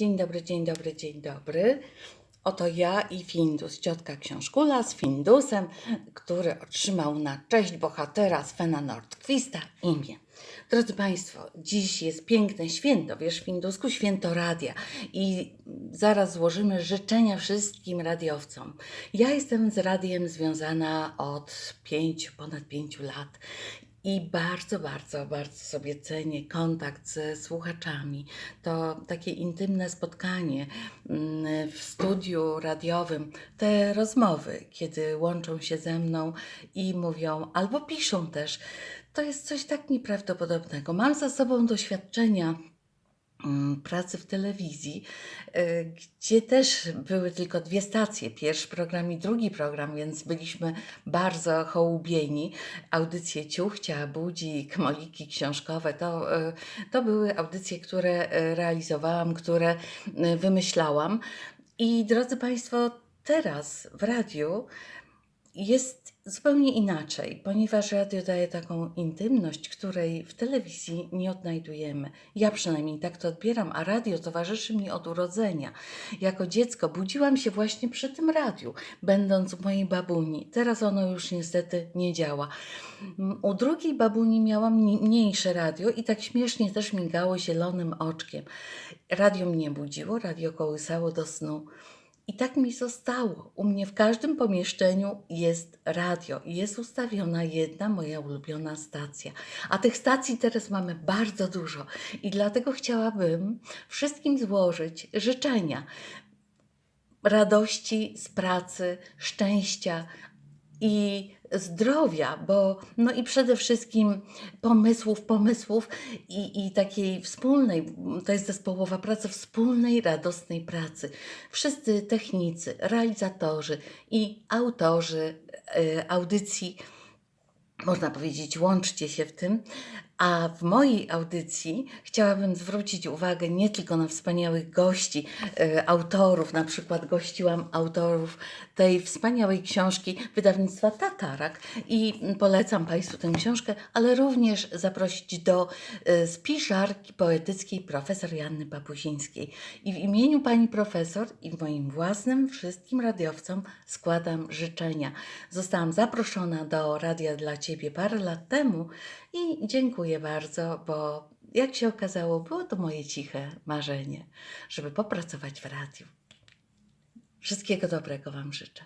Dzień dobry, dzień dobry, dzień dobry. Oto ja i Findus, ciotka książkula z Findusem, który otrzymał na cześć bohatera Svena Nordquista imię. Drodzy Państwo, dziś jest piękne święto, wiesz Findusku, święto radia i zaraz złożymy życzenia wszystkim radiowcom. Ja jestem z radiem związana od pięciu, ponad pięciu lat i bardzo, bardzo, bardzo sobie cenię kontakt ze słuchaczami. To takie intymne spotkanie mm, w studiu radiowym, te rozmowy, kiedy łączą się ze mną i mówią, albo piszą też. To jest coś tak nieprawdopodobnego. Mam za sobą doświadczenia pracy w telewizji, y, gdzie też były tylko dwie stacje, pierwszy program i drugi program, więc byliśmy bardzo hołubieni. Audycje Ciuchcia, Budzik, Moliki Książkowe, to, y, to były audycje, które y, realizowałam, które wymyślałam. I drodzy Państwo, teraz w radiu jest zupełnie inaczej, ponieważ radio daje taką intymność, której w telewizji nie odnajdujemy. Ja przynajmniej tak to odbieram, a radio towarzyszy mi od urodzenia. Jako dziecko budziłam się właśnie przy tym radiu, będąc u mojej babuni. Teraz ono już niestety nie działa. Mm, U drugiej babuni miałam ni- mniejsze radio i tak śmiesznie też migało zielonym oczkiem. Radio mnie budziło, radio kołysało do snu. I tak mi zostało. U mnie w każdym pomieszczeniu jest radio i jest ustawiona jedna moja ulubiona stacja. A tych stacji teraz mamy bardzo dużo i dlatego chciałabym wszystkim złożyć życzenia radości z pracy, szczęścia i zdrowia, bo no i przede wszystkim pomysłów, pomysłów i, i takiej wspólnej, to jest zespołowa praca, wspólnej, radosnej pracy. Wszyscy technicy, realizatorzy i autorzy e, audycji, można powiedzieć, łączcie się w tym. A w mojej audycji chciałabym zwrócić uwagę nie tylko na wspaniałych gości, e, autorów, na przykład gościłam autorów tej wspaniałej książki wydawnictwa Tatarak i polecam Państwu tę książkę, ale również zaprosić do e, spiszarki poetyckiej profesor Janny Papuzińskiej. I w imieniu pani profesor i moim własnym wszystkim radiowcom składam życzenia. Zostałam zaproszona do Radia dla Ciebie parę lat temu i dziękuję bardzo, bo jak się okazało, było to moje ciche marzenie, żeby popracować w radiu. Wszystkiego dobrego Wam życzę.